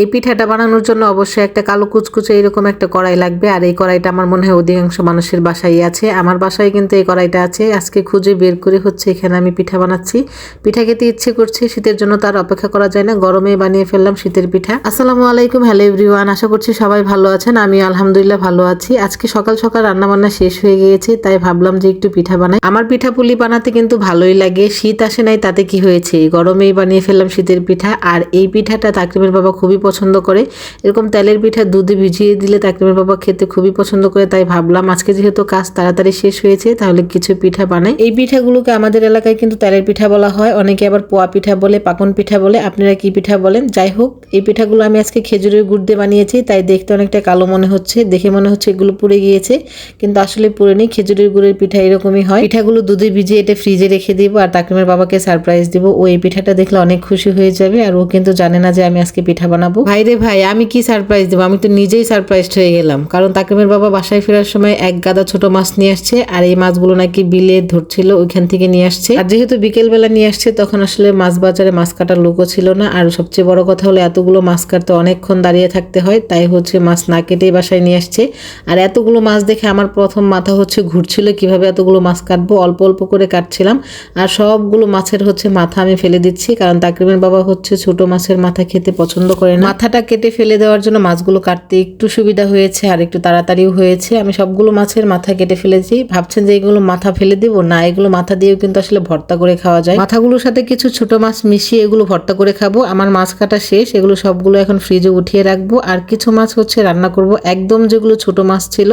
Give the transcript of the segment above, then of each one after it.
এই পিঠাটা বানানোর জন্য অবশ্যই একটা কালো কুচকুচে এরকম একটা কড়াই লাগবে। আর এই কড়াইটা আমার মনে হয় অধিকাংশ মানুষের বাসায় আছে। আমার বাসায় কিন্তু এই কড়াইটা আছে। আজকে খুঁজে বের করে হচ্ছে এখানে আমি পিঠা বানাচ্ছি। পিঠা খেতে ইচ্ছে করছে, শীতের জন্য তার অপেক্ষা করা যায় না। গরমে বানিয়ে ফেললাম শীতের পিঠা। আসসালামু আলাইকুম, হ্যালো এভরিওয়ান। আশা করছি সবাই ভালো আছেন। আমি আলহামদুলিল্লাহ ভালো আছি। আজকে সকাল সকাল রান্না বান্না শেষ হয়ে গিয়েছে, তাই ভাবলাম যে একটু পিঠা বানাই। আমার পিঠা পুলি বানাতে কিন্তু ভালোই লাগে। শীত আসে নাই, তাতে কি হয়েছে? গরমেই বানিয়ে ফেললাম শীতের পিঠা। আর এই পিঠাটা তাকরিমের বাবা খুবই পছন্দ করে। এরকম তেলের পিঠা দুধে ভিজিয়ে দিলে তাকরিমের বাবা খেতে খুবই পছন্দ করে, তাই ভাবলাম আজকে যেহেতু কাজ তাড়াতাড়ি শেষ হয়েছে, তাহলে কিছু পিঠা বানাই। এই পিঠাগুলোকে আমাদের এলাকায় কিন্তু তেলের পিঠা বলা হয়, অনেকে আবার পোয়া পিঠা বলে, পাকন পিঠা বলে, আপনারা কি পিঠা বলেন? যাই হোক, এই পিঠাগুলো আমি আজকে খেজুরের গুড় দিয়ে বানিয়েছি, তাই দেখতে অনেকটা কালো মনে হচ্ছে, দেখে মনে হচ্ছে এগুলো পুড়ে গিয়েছে, কিন্তু আসলে পুড়ে নেই, খেজুরের গুড়ের পিঠা এরকমই হয়। পিঠাগুলো দুধে ভিজিয়ে এটা ফ্রিজে রেখে দিব, আর তাকরিমের বাবাকে সারপ্রাইজ দিব, ও এই পিঠাটা দেখলে অনেক খুশি হয়ে যাবে, আর ও কিন্তু জানে না যে আমি আজকে পিঠা বানাবো। ভাই রে ভাই, আমি কি সারপ্রাইজ দেবো? আমি তো নিজেই সারপ্রাইজড হয়ে গেলাম। কারণ তাকরিমের বাবা বাসায় ফেরার সময় এক গাদা ছোট মাছ নিয়ে আসছে আর এই মাছগুলো নাকি বিলে ধরছিল, ওইখান থেকে নিয়ে আসছে। আর যেহেতু বিকেল বেলা নিয়ে আসছে, তখন আসলে মাছ বাজারে মাছ কাটার লোকও ছিল না। আর সবচেয়ে বড় কথা হলো, এতগুলো মাছ কাটতে অনেকক্ষণ দাঁড়িয়ে থাকতে হয়। তাই হচ্ছে মাছ না কেটেই বাসায় নিয়ে আসছে। আর এতগুলো মাছ দেখে আমার প্রথম মাথা হচ্ছে ঘুরছিল, কীভাবে এতগুলো মাছ কাটবো? অল্প অল্প করে কাটছিলাম। আর সবগুলো মাছের হচ্ছে মাথা আমি ফেলে দিচ্ছি, কারণ তাকরিমের বাবা হচ্ছে ছোট মাছের মাথা খেতে পছন্দ করে না। মাথাটা কেটে ফেলে দেওয়ার জন্য মাছগুলো কাটতে একটু সুবিধা হয়েছে আর একটু তাড়াতাড়িও হয়েছে। আমি সবগুলো মাছের মাথা কেটে ফেলেছি। ভাবছেন যে এগুলো মাথা ফেলে দেবো? না, এগুলো মাথা দিয়েও কিন্তু আসলে ভর্তা করে খাওয়া যায়। মাথাগুলোর সাথে কিছু ছোট মাছ মিশিয়ে এগুলো ভর্তা করে খাব। আমার মাছ কাটা শেষ। এগুলো সবগুলো এখন ফ্রিজে উঠিয়ে রাখব। আর কিছু মাছ হচ্ছে রান্না করব। একদম যেগুলো ছোট মাছ ছিল,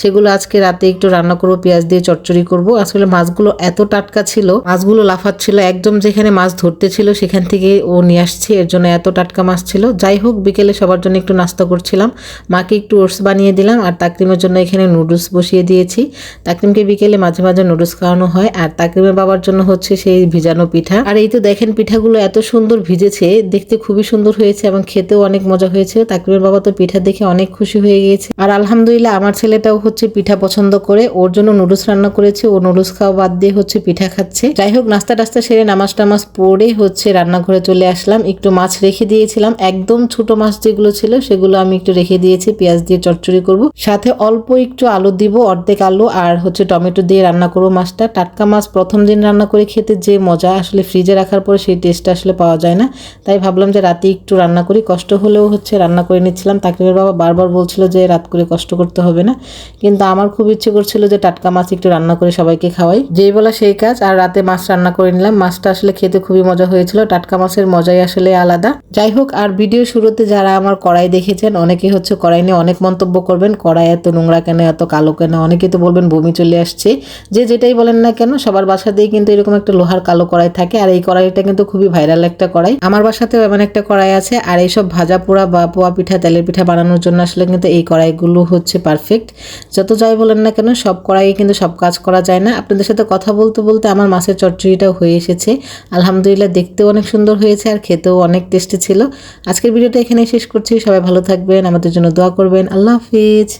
সেগুলো আজকে রাতে একটু রান্না করব, পেঁয়াজ দিয়ে চচ্চড়ি করব। আসলে মাছগুলো এত টাটকা ছিল, মাছগুলো লাফাচ্ছিল। একদম যেখানে মাছ ধরতে ছিল, সেখান থেকে ও নিয়ে আসছে। এর জন্য এত টাটকা মাছ ছিল। যাই হোক, বিকেলে সবার জন্য একটু নাস্তা করছিলাম। মাকে একটু ওটস বানিয়ে দিলাম আর তাকরিমের জন্য এখানে নুডলস বসিয়ে দিয়েছি। তাকরিমকে বিকেলে মাঝে মাঝে নুডলস খাওয়ানো হয় আর তাকরিমের বাবার জন্য হচ্ছে সেই ভিজানো পিঠা। আর এই তো দেখেন, পিঠাগুলো এত সুন্দর ভিজেছে, দেখতে খুবই সুন্দর হয়েছে এবং খেতেও অনেক মজা হয়েছে। তাকরিমের বাবা তো পিঠা দেখে অনেক খুশি হয়ে গিয়েছে। আর আলহামদুলিল্লাহ, আমার ছেলেটাও হচ্ছে পিঠা পছন্দ করে। ওর জন্য নুডলস রান্না করেছে, ও নুডলস খাওয়া বাদ দিয়ে হচ্ছে পিঠা খাচ্ছে। যাই হোক, নাস্তা টাস্তা সেরে নামাজ টামাজ পড়ে হচ্ছে রান্নাঘরে চলে আসলাম। একটু মাছ রেখে দিয়েছিলাম। একদম ছোট মাছ যেগুলো ছিল, সেগুলো আমি একটু রেখে দিয়েছি, পেঁয়াজ দিয়ে চচ্চড়ি করব। সাথে অল্প একটু আলু দিব, অর্ধেক আলু আর হচ্ছে টমেটো দিয়ে রান্না করব মাছটা। টাটকা মাছ প্রথম দিন রান্না করে খেতে যে মজা আসলে ফ্রিজে রাখার পরে সেই টেস্টটা আসলে পাওয়া যায় না। তাই ভাবলাম যে রাতে একটু রান্না করি, কষ্ট হলেও হচ্ছে রান্না করে নিচ্ছিলাম। তাকরিমের বাবা বারবার বলছিল যে রাত করে কষ্ট করতে হবে না। কিন্তু আমার খুব ইচ্ছে করছিল যে টাটকা মাছ একটু রান্না করে সবাইকে খাওয়াই। যেই বলা সেই কাজ, আর রাতে মাছ রান্না করে নিলাম। মাছটা আসলে খেতে খুবই মজা হয়েছিল। টাটকা মাছের মজাই আসলে আলাদা। যাই হোক, আর ভিডিও শুরুতে যারা আমার কড়াই দেখেছেন অনেকে হচ্ছে কড়াই নিয়ে অনেক মন্তব্য করবেন। কড়াই এত নোংরা কেন, এত কালো কেন? অনেকে তো বলবেন, বমি চলে আসছে। যে যেটাই বলেন না কেন, সবার বাসাতেই কিন্তু এরকম একটা লোহার কালো কড়াই থাকে। আর এই কড়াইটা কিন্তু খুবই ভাইরাল একটা কড়াই। আমার বাসাতেও এমন একটা কড়াই আছে। আর এইসব ভাজা পোড়া বা পোয়া পিঠা, তেলের পিঠা বানানোর জন্য আসলে কিন্তু এই কড়াইগুলো হচ্ছে পারফেক্ট যত যাই বলেন না কেন, সব কড়াইয়ে কিন্তু সব কাজ করা যায় না। আপনাদের সাথে কথা বলতে বলতে আমার মাছের চচ্চড়িটাও হয়ে এসেছে। আলহামদুলিল্লাহ দেখতেও অনেক সুন্দর হয়েছে আর খেতেও অনেক টেস্টি ছিল। আজকের ভিডিওটা এখানে শেষ করছি। সবাই ভালো থাকবেন আমাদের জন্য দোয়া করবেন। আল্লাহ হাফিজ।